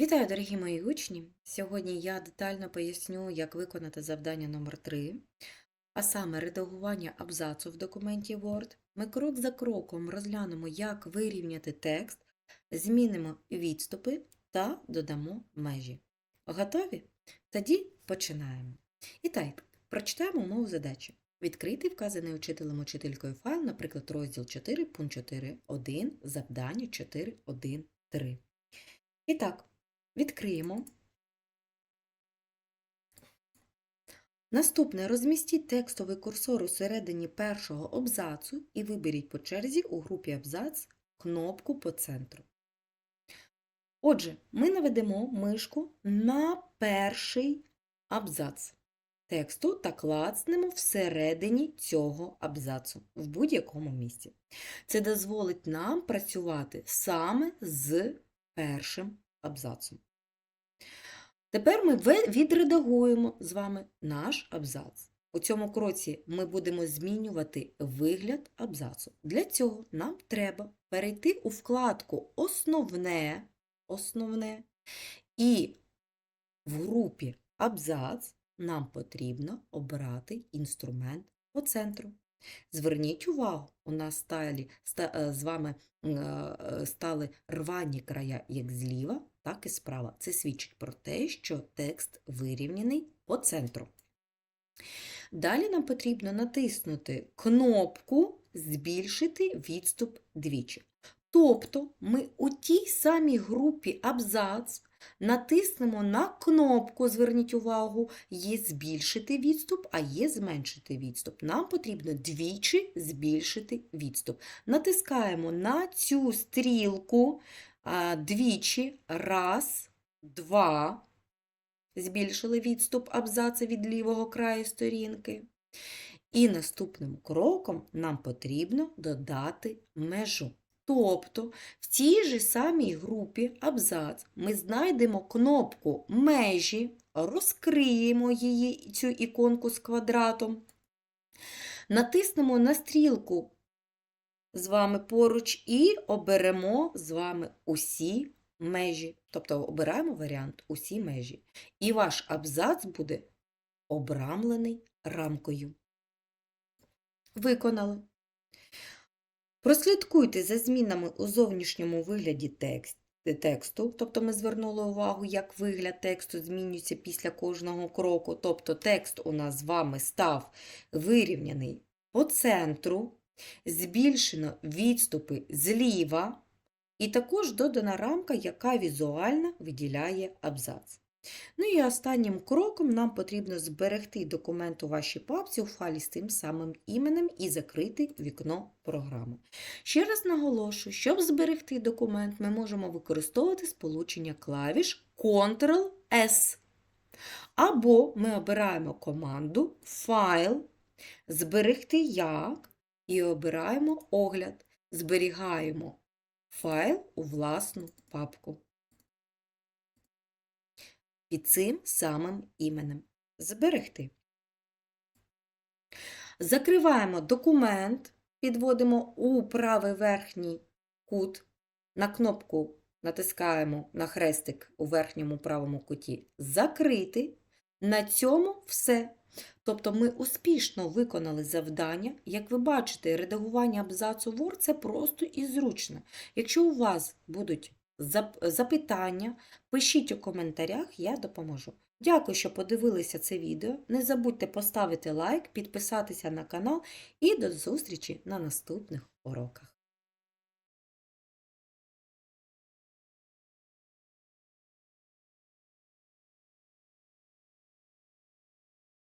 Вітаю, дорогі мої учні! Сьогодні я детально поясню, як виконати завдання номер 3 а саме редагування абзацу в документі Word. Ми крок за кроком розглянемо, як вирівняти текст, змінимо відступи та додамо межі. Готові? Тоді починаємо. І так, прочитаємо умову задачі. Відкрити вказаний учителем учителькою файл, наприклад, розділ 4, пункт 4.1, завдання 4.1.3. І так, відкриємо. Наступне розмістіть текстовий курсор у середині першого абзацу і виберіть по черзі у групі абзац кнопку по центру. Отже, ми наведемо мишку на перший абзац тексту та клацнемо всередині цього абзацу в будь-якому місці. Це дозволить нам працювати саме з першим абзацом. Тепер ми відредагуємо з вами наш абзац. У цьому кроці ми будемо змінювати вигляд абзацу. Для цього нам треба перейти у вкладку Основне, основне і в групі Абзац нам потрібно обрати інструмент по центру. Зверніть увагу, у нас сталі, ста, е, з вами е, стали рвані края як зліва, так і справа. Це свідчить про те, що текст вирівняний по центру. Далі нам потрібно натиснути кнопку Збільшити відступ двічі. Тобто ми у тій самій групі абзац натиснемо на кнопку, зверніть увагу, є збільшити відступ, а є зменшити відступ. Нам потрібно двічі збільшити відступ. Натискаємо на цю стрілку двічі, раз, два. Збільшили відступ абзаца від лівого краю сторінки. І наступним кроком нам потрібно додати межу. Тобто в цій же самій групі абзац ми знайдемо кнопку межі, розкриємо її, цю іконку з квадратом, натиснемо на стрілку з вами поруч і оберемо з вами усі межі. Тобто обираємо варіант усі межі. І ваш абзац буде обрамлений рамкою. Виконали. Прослідкуйте за змінами у зовнішньому вигляді текст, тексту, тобто ми звернули увагу, як вигляд тексту змінюється після кожного кроку. Тобто текст у нас з вами став вирівняний по центру, збільшено відступи зліва, і також додана рамка, яка візуально виділяє абзац. Ну і останнім кроком нам потрібно зберегти документ у вашій папці у файлі з тим самим іменем і закрити вікно програми. Ще раз наголошую, щоб зберегти документ, ми можемо використовувати сполучення клавіш Ctrl-S. Або ми обираємо команду Файл, зберегти як і обираємо огляд. Зберігаємо файл у власну папку під цим самим іменем. Зберегти. Закриваємо документ, підводимо у правий верхній кут, на кнопку натискаємо на хрестик у верхньому правому куті Закрити. На цьому все. Тобто ми успішно виконали завдання. Як ви бачите, редагування абзацу Word – це просто і зручно. Якщо у вас будуть запитання, пишіть у коментарях, я допоможу. Дякую, що подивилися це відео. Не забудьте поставити лайк, підписатися на канал і до зустрічі на наступних уроках.